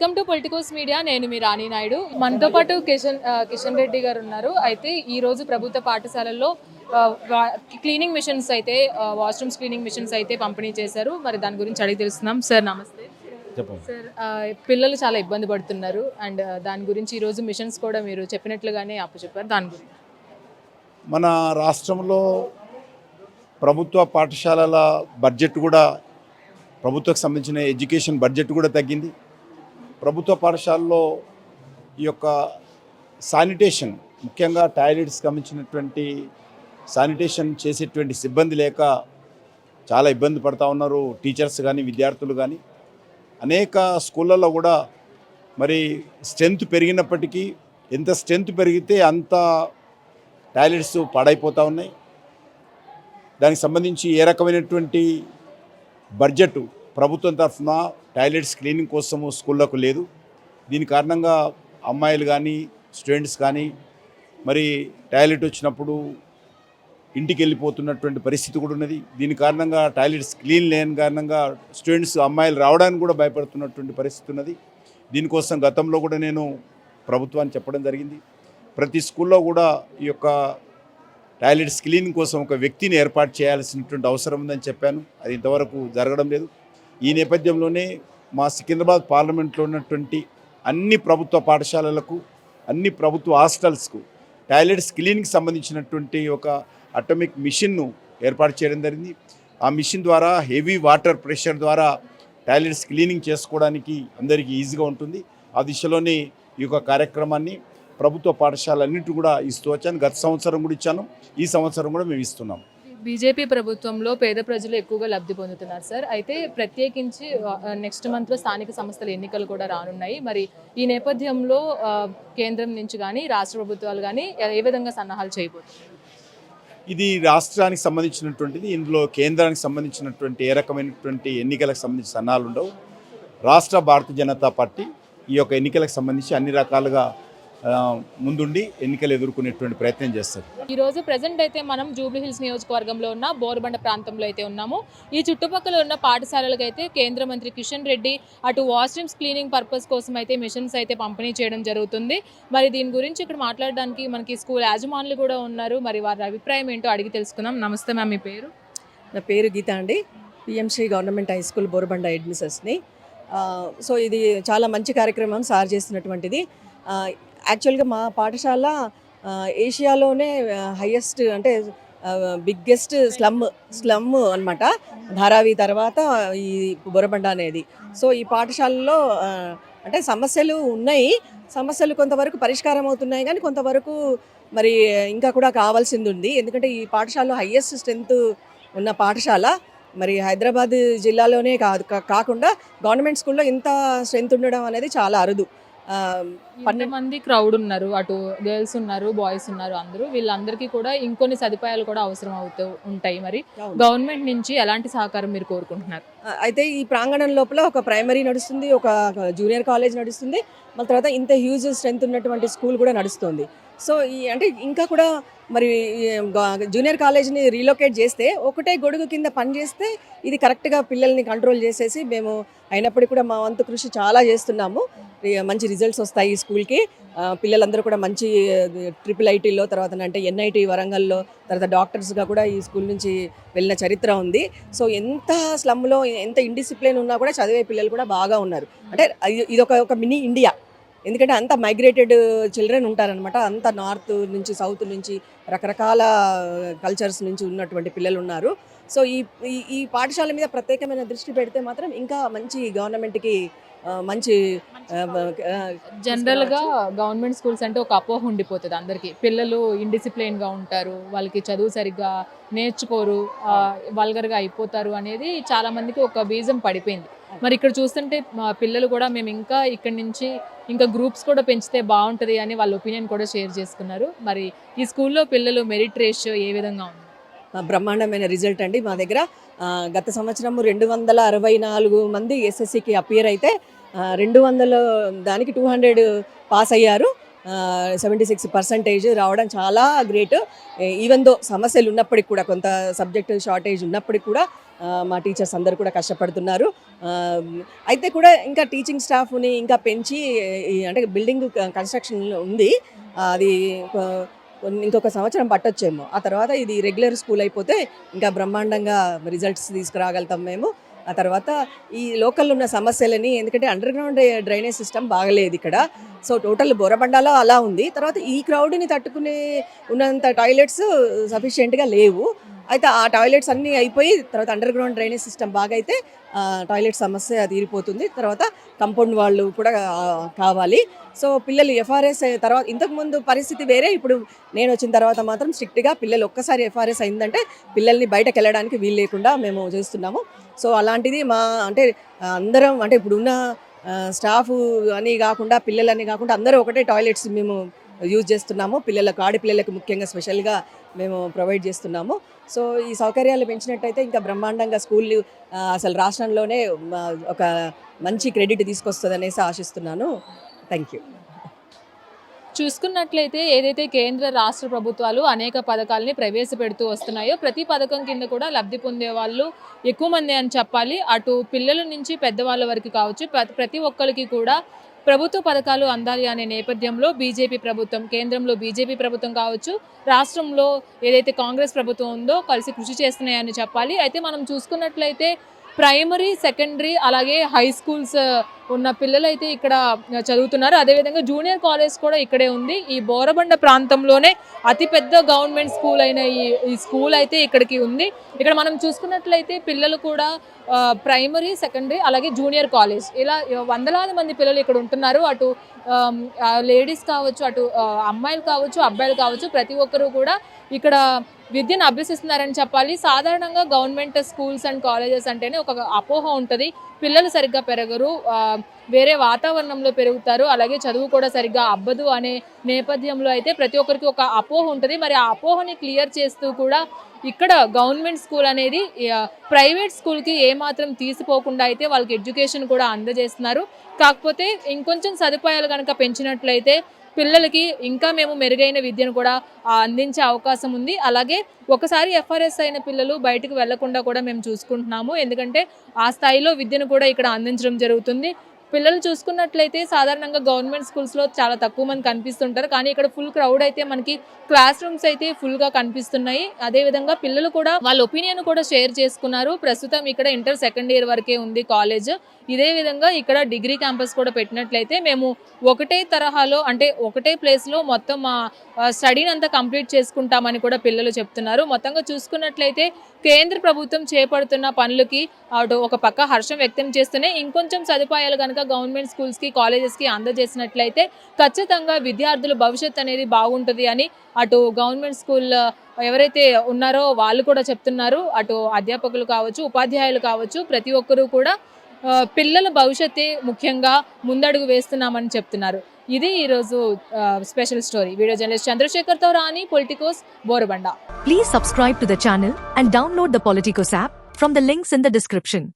Welcome to Politicos media. నేను మీ రాణి నాయుడు. మనతో పాటు కిషన్ కిషన్ రెడ్డి గారు ఉన్నారు. అయితే ఈ రోజు ప్రభుత్వ పాఠశాలల్లో క్లీనింగ్ మిషన్స్ అయితే వాష్రూమ్స్ క్లీనింగ్ మిషన్స్ అయితే పంపిణీ చేశారు. మరి దాని గురించి అడిగి తెలుస్తున్నాం. సార్ నమస్తే. సార్ పిల్లలు చాలా ఇబ్బంది పడుతున్నారు. అండ్ దాని గురించి ఈ రోజు మిషన్స్ కూడా మీరు చెప్పినట్లుగానే అప్పు చెప్పారు దాని గురించి మన రాష్ట్రంలో ప్రభుత్వ పాఠశాలల బడ్జెట్ కూడా ప్రభుత్వకు సంబంధించిన ఎడ్యుకేషన్ బడ్జెట్ కూడా తగ్గింది. ప్రభుత్వ పాఠశాలలో ఈ యొక్క శానిటేషన్ ముఖ్యంగా టాయిలెట్స్ గమనించినటువంటి శానిటేషన్ చేసేటువంటి సిబ్బంది లేక చాలా ఇబ్బంది పడతా ఉన్నారు. టీచర్స్ కానీ విద్యార్థులు కానీ అనేక స్కూళ్ళల్లో కూడా మరి స్ట్రెంత్ పెరిగినప్పటికీ ఎంత స్ట్రెంత్ పెరిగితే అంత టాయిలెట్స్ పాడైపోతూ ఉన్నాయి. దానికి సంబంధించి ఏ రకమైనటువంటి బడ్జెట్ ప్రభుత్వం తరఫున టాయిలెట్స్ క్లీనింగ్ కోసము స్కూళ్ళకు లేదు. దీని కారణంగా అమ్మాయిలు కానీ స్టూడెంట్స్ కానీ మరి టాయిలెట్ వచ్చినప్పుడు ఇంటికి వెళ్ళిపోతున్నటువంటి పరిస్థితి కూడా ఉన్నది. దీని కారణంగా టాయిలెట్స్ క్లీన్ లేని కారణంగా స్టూడెంట్స్ అమ్మాయిలు రావడానికి కూడా భయపడుతున్నటువంటి పరిస్థితి ఉన్నది. దీనికోసం గతంలో కూడా నేను ప్రభుత్వాన్ని చెప్పడం జరిగింది. ప్రతి స్కూల్లో కూడా ఈ యొక్క టాయిలెట్స్ క్లీనింగ్ కోసం ఒక వ్యక్తిని ఏర్పాటు చేయాల్సినటువంటి అవసరం ఉందని చెప్పాను. అది ఇంతవరకు జరగడం లేదు. ఈ నేపథ్యంలోనే మా సికింద్రాబాద్ పార్లమెంట్లో ఉన్నటువంటి అన్ని ప్రభుత్వ పాఠశాలలకు అన్ని ప్రభుత్వ హాస్టల్స్కు టాయిలెట్స్ క్లీనింగ్కి సంబంధించినటువంటి ఒక అటమిక్ మిషన్ను ఏర్పాటు చేయడం జరిగింది. ఆ మిషన్ ద్వారా హెవీ వాటర్ ప్రెషర్ ద్వారా టాయిలెట్స్ క్లీనింగ్ చేసుకోవడానికి అందరికీ ఈజీగా ఉంటుంది. ఆ దిశలోనే ఈ యొక్క కార్యక్రమాన్ని ప్రభుత్వ పాఠశాలన్నింటి కూడా ఇస్తూ వచ్చాను గత సంవత్సరం కూడా ఇచ్చాను. ఈ సంవత్సరం కూడా మేము ఇస్తున్నాం. బీజేపీ ప్రభుత్వంలో పేద ప్రజలు ఎక్కువగా లబ్ధి పొందుతున్నారు సార్. అయితే ప్రత్యేకించి నెక్స్ట్ మంత్లో స్థానిక సంస్థల ఎన్నికలు కూడా రానున్నాయి. మరి ఈ నేపథ్యంలో కేంద్రం నుంచి కానీ రాష్ట్ర ప్రభుత్వాలు కానీ ఏ విధంగా సన్నాహాలు చేయబోతున్నాయి ఇది రాష్ట్రానికి సంబంధించినటువంటిది ఇందులో కేంద్రానికి సంబంధించినటువంటి ఏ రకమైనటువంటి ఎన్నికలకు సంబంధించిన సన్నాహాలు ఉండవు. రాష్ట్ర భారతీయ జనతా పార్టీ ఈ యొక్క ఎన్నికలకు సంబంధించి అన్ని రకాలుగా ముందుండి ఎన్నికలు ఎదుర్కొనేటువంటి ప్రయత్నం చేస్తారు. ఈ రోజు ప్రజెంట్ అయితే మనం జూబ్లీ హిల్స్ నియోజకవర్గంలో ఉన్న బోర్బండ ప్రాంతంలో అయితే ఉన్నాము. ఈ చుట్టుపక్కల ఉన్న పాఠశాలలకు అయితే కేంద్ర మంత్రి కిషన్ రెడ్డి అటు వాష్రూమ్స్ క్లీనింగ్ పర్పస్ కోసం అయితే మిషన్స్ అయితే పంపిణీ చేయడం జరుగుతుంది. మరి దీని గురించి ఇక్కడ మాట్లాడడానికి మనకి స్కూల్ యాజమానులు కూడా ఉన్నారు. మరి వారి అభిప్రాయం ఏంటో అడిగి తెలుసుకుందాం. నమస్తే మ్యామ్ మీ పేరు? నా పేరు గీత అండి. PM SHRI government high school Borabanda అడ్మిసెస్ని so ఇది చాలా మంచి కార్యక్రమం సార్ చేస్తున్నటువంటిది. ఆ, యాక్చువల్గా మా పాఠశాల ఏషియాలోనే హయ్యెస్ట్ అంటే బిగ్గెస్ట్ స్లమ్ స్లమ్ అన్నమాట. ధారావి తర్వాత ఈ బొరబండ అనేది. సో ఈ పాఠశాలలో అంటే సమస్యలు ఉన్నాయి. సమస్యలు కొంతవరకు పరిష్కారం అవుతున్నాయి. కానీ కొంతవరకు మరి ఇంకా కూడా కావాల్సింది ఉంది. ఎందుకంటే ఈ పాఠశాలలో హయ్యెస్ట్ స్ట్రెంత్ ఉన్న పాఠశాల మరి హైదరాబాద్ జిల్లాలోనే కాదు కా- కాకుండా గవర్నమెంట్ స్కూల్లో ఇంత స్ట్రెంత్ ఉండడం అనేది చాలా అరుదు. పన్నెండు మంది క్రౌడ్ ఉన్నారు అటు గర్ల్స్ ఉన్నారు బాయ్స్ ఉన్నారు అందరూ. వీళ్ళందరికీ కూడా ఇంకొన్ని సదుపాయాలు కూడా అవసరం అవుతూ ఉంటాయి మరి. గవర్నమెంట్ నుంచి ఎలాంటి సహకారం మీరు కోరుకుంటున్నారు? అయితే ఈ ప్రాంగణం లోపల ఒక ప్రైమరీ నడుస్తుంది ఒక జూనియర్ కాలేజ్ నడుస్తుంది. మళ్ళీ తర్వాత ఇంత హ్యూజ్ స్ట్రెంత్ ఉన్నటువంటి స్కూల్ కూడా నడుస్తుంది. సో ఈ అంటే ఇంకా కూడా మరి జూనియర్ కాలేజ్ని రీలొకేట్ చేస్తే ఒకటే గొడుగు కింద పని చేస్తే ఇది కరెక్ట్గా పిల్లల్ని కంట్రోల్ చేసేసి మేము అయినప్పటికీ కూడా మా వంతు కృషి చాలా చేస్తున్నాము. మంచి రిజల్ట్స్ వస్తాయి ఈ స్కూల్కి. పిల్లలందరూ కూడా మంచి ట్రిపుల్ ఐటీలో తర్వాత అంటే ఎన్ఐటి వరంగల్లో తర్వాత డాక్టర్స్గా కూడా ఈ స్కూల్ నుంచి వెళ్ళిన చరిత్ర ఉంది. సో ఎంత స్లమ్లో ఎంత ఇండిసిప్లిన్ ఉన్నా కూడా చదివే పిల్లలు కూడా బాగా ఉన్నారు. అంటే ఇది- ఇది ఒక ఒక మినీ ఇండియా. ఎందుకంటే అంత మైగ్రేటెడ్ చిల్డ్రన్ ఉంటారనమాట అంత నార్త్ నుంచి సౌత్ నుంచి రకరకాల uh, కల్చర్స్ నుంచి ఉన్నటువంటి పిల్లలు ఉన్నారు. సో ఈ ఈ- పాఠశాల మీద ప్రత్యేకమైన దృష్టి పెడితే మాత్రం ఇంకా మంచి గవర్నమెంట్కి మంచి ఆ, ఆ, జనరల్గా గవర్నమెంట్ స్కూల్స్ అంటే ఒక అపోహ ఉండిపోతుంది అందరికి. పిల్లలు ఇండిసిప్లైన్గా ఉంటారు వాళ్ళకి చదువు సరిగ్గా నేర్చుకోరు వల్గర్గా అయిపోతారు అనేది చాలా మందికి ఒక బీజం పడిపోయింది. మరి ఇక్కడ చూస్తుంటే మా పిల్లలు కూడా మేము ఇంకా ఇక్కడ నుంచి ఇంకా గ్రూప్స్ కూడా పెంచితే బాగుంటది అని వాళ్ళ ఒపీనియన్ కూడా షేర్ చేసుకున్నారు. మరి ఈ స్కూల్లో పిల్లలు మెరిట్ రేషియో ఏ విధంగా ఉంది? బ్రహ్మాండమైన రిజల్ట్ అండి మా దగ్గర. గత సంవత్సరం రెండు వందల అరవై నాలుగు మంది ఎస్ఎస్సికి అపియర్ అయితే రెండు వందల దానికి టూ హండ్రెడ్ పాస్ అయ్యారు. సెవెంటీ సిక్స్ పర్సంటేజ్ రావడం చాలా గ్రేట్. ఈవెన్ దో సమస్యలు ఉన్నప్పటికి కూడా కొంత సబ్జెక్ట్ షార్టేజ్ ఉన్నప్పటికి కూడా మా టీచర్స్ అందరూ కూడా కష్టపడుతున్నారు. అయితే కూడా ఇంకా టీచింగ్ స్టాఫ్ని ఇంకా పెంచి అంటే బిల్డింగ్ కన్స్ట్రక్షన్ ఉంది. అది ఇంకొక సంవత్సరం పట్టొచ్చేమో. ఆ తర్వాత ఇది రెగ్యులర్ స్కూల్ అయిపోతే ఇంకా బ్రహ్మాండంగా రిజల్ట్స్ తీసుకురాగలుగుతాం మేము. ఆ తర్వాత ఈ లోకల్లో ఉన్న సమస్యలని ఎందుకంటే అండర్ గ్రౌండ్ డ్రైనేజ్ సిస్టమ్ బాగలేదు ఇక్కడ. సో టోటల్ బోరబండాలో అలా ఉంది. తర్వాత ఈ క్రౌడ్ని తట్టుకునే ఉన్నంత టాయిలెట్స్ సఫిషియెంట్గా లేవు. అయితే ఆ టాయిలెట్స్ అన్నీ అయిపోయి తర్వాత అండర్ గ్రౌండ్ డ్రైనేజ్ సిస్టమ్ బాగా అయితే టాయిలెట్ సమస్య తీరిపోతుంది. తర్వాత కంపౌండ్ వాళ్ళు కూడా కావాలి. సో పిల్లలు ఎఫ్ఆర్ఎస్ తర్వాత ఇంతకుముందు పరిస్థితి వేరే. ఇప్పుడు నేను వచ్చిన తర్వాత మాత్రం స్ట్రిక్ట్గా పిల్లలు ఒక్కసారి ఎఫ్ఆర్ఎస్ అయిందంటే పిల్లల్ని బయటకు వెళ్ళడానికి వీలు లేకుండా మేము చేస్తున్నాము. సో అలాంటిది మా అంటే అందరం అంటే ఇప్పుడున్న స్టాఫ్ అని కాకుండా పిల్లలని కాకుండా అందరూ ఒకటే టాయిలెట్స్ మేము యూజ్ చేస్తున్నాము. పిల్లలకు ఆడపిల్లలకు ముఖ్యంగా స్పెషల్గా మేము ప్రొవైడ్ చేస్తున్నాము. సో ఈ సౌకర్యాలు పెంచినట్టయితే ఇంకా బ్రహ్మాండంగా స్కూల్ అసలు రాష్ట్రంలోనే ఒక మంచి క్రెడిట్ తీసుకొస్తుంది అనేసి ఆశిస్తున్నాను. థ్యాంక్ యూ చూసుకున్నట్లయితే ఏదైతే కేంద్ర రాష్ట్ర ప్రభుత్వాలు అనేక పథకాలని ప్రవేశపెడుతూ వస్తున్నాయో ప్రతి పథకం కింద కూడా లబ్ధి పొందే వాళ్ళు ఎక్కువ మంది అని చెప్పాలి. అటు పిల్లల నుంచి పెద్దవాళ్ళ వరకు కావచ్చు ప్రతి ఒక్కరికి కూడా ప్రభుత్వ పథకాలు అందాలి అనే నేపథ్యంలో బీజేపీ ప్రభుత్వం కేంద్రంలో బీజేపీ ప్రభుత్వం కావచ్చు రాష్ట్రంలో ఏదైతే కాంగ్రెస్ ప్రభుత్వం ఉందో కలిసి కృషి చేస్తున్నాయని చెప్పాలి. అయితే మనం చూసుకున్నట్లయితే ప్రైమరీ సెకండరీ అలాగే హై స్కూల్స్ ఉన్న పిల్లలు అయితే ఇక్కడ చదువుతున్నారు. అదేవిధంగా జూనియర్ కాలేజ్ కూడా ఇక్కడే ఉంది. ఈ బోరబండ ప్రాంతంలోనే అతిపెద్ద గవర్నమెంట్ స్కూల్ అయిన ఈ ఈ స్కూల్ అయితే ఇక్కడికి ఉంది. ఇక్కడ మనం చూసుకున్నట్లయితే పిల్లలు కూడా ప్రైమరీ సెకండరీ అలాగే జూనియర్ కాలేజ్ ఇలా వందలాది మంది పిల్లలు ఇక్కడ ఉంటున్నారు. అటు లేడీస్ కావచ్చు అటు అమ్మాయిలు కావచ్చు అబ్బాయిలు కావచ్చు ప్రతి ఒక్కరూ కూడా ఇక్కడ విద్యను అభ్యసిస్తున్నారని చెప్పాలి. సాధారణంగా గవర్నమెంట్ స్కూల్స్ అండ్ కాలేజెస్ అంటేనే ఒక అపోహ ఉంటుంది. పిల్లలు సరిగ్గా పెరగరు వేరే వాతావరణంలో పెరుగుతారు అలాగే చదువు కూడా సరిగ్గా అబ్బదు అనే నేపథ్యంలో అయితే ప్రతి ఒక్కరికి ఒక అపోహ ఉంటుంది. మరి ఆ అపోహని క్లియర్ చేస్తూ కూడా ఇక్కడ గవర్నమెంట్ స్కూల్ అనేది ప్రైవేట్ స్కూల్కి ఏమాత్రం తీసిపోకుండా అయితే వాళ్ళకి ఎడ్యుకేషన్ కూడా అందజేస్తున్నారు. కాకపోతే ఇంకొంచెం సదుపాయాలు కనుక పెంచినట్లయితే పిల్లలకి ఇంకా మేము మెరుగైన విద్యను కూడా అందించే అవకాశం ఉంది. అలాగే ఒకసారి ఎఫ్ఆర్ఎస్ అయిన పిల్లలు బయటకు వెళ్ళకుండా కూడా మేము చూసుకుంటున్నాము. ఎందుకంటే ఆ స్థాయిలో విద్యను కూడా ఇక్కడ అందించడం జరుగుతుంది. పిల్లలు చూసుకున్నట్లయితే సాధారణంగా గవర్నమెంట్ స్కూల్స్లో చాలా తక్కువ మంది కనిపిస్తుంటారు. కానీ ఇక్కడ ఫుల్ క్రౌడ్ అయితే మనకి క్లాస్ రూమ్స్ అయితే ఫుల్గా కనిపిస్తున్నాయి. అదేవిధంగా పిల్లలు కూడా వాళ్ళ ఒపీనియన్ కూడా షేర్ చేసుకున్నారు. ప్రస్తుతం ఇక్కడ ఇంటర్ సెకండ్ ఇయర్ వరకే ఉంది కాలేజ్ ఇదే విధంగా ఇక్కడ డిగ్రీ క్యాంపస్ కూడా పెట్టినట్లయితే మేము ఒకటే తరహాలో అంటే ఒకటే ప్లేస్లో మొత్తం మా స్టడీని అంతా కంప్లీట్ చేసుకుంటామని కూడా పిల్లలు చెప్తున్నారు. మొత్తంగా చూసుకున్నట్లయితే కేంద్ర ప్రభుత్వం చేపడుతున్న పనులకి అటు ఒక పక్క హర్షం వ్యక్తం చేస్తూనే ఇంకొంచెం సదుపాయాలు కనుక గవర్నమెంట్ స్కూల్స్కి కాలేజెస్కి అందజేసినట్లయితే ఖచ్చితంగా విద్యార్థుల భవిష్యత్ అనేది బాగుంటుంది అని అటు గవర్నమెంట్ స్కూల్ ఎవరైతే ఉన్నారో వాళ్ళు కూడా చెప్తున్నారు. అటు అధ్యాపకులు కావచ్చు ఉపాధ్యాయులు కావచ్చు ప్రతి ఒక్కరూ కూడా పిల్లల భవిష్యత్తే ముఖ్యంగా ముందడుగు వేస్తున్నామని చెప్తున్నారు. ఇది ఈరోజు స్పెషల్ స్టోరీ వీడియో జర్నలిస్ట్ చంద్రశేఖర్తో రాని Politicos Borabanda please subscribe to the channel and download the Politicos app from the links in the description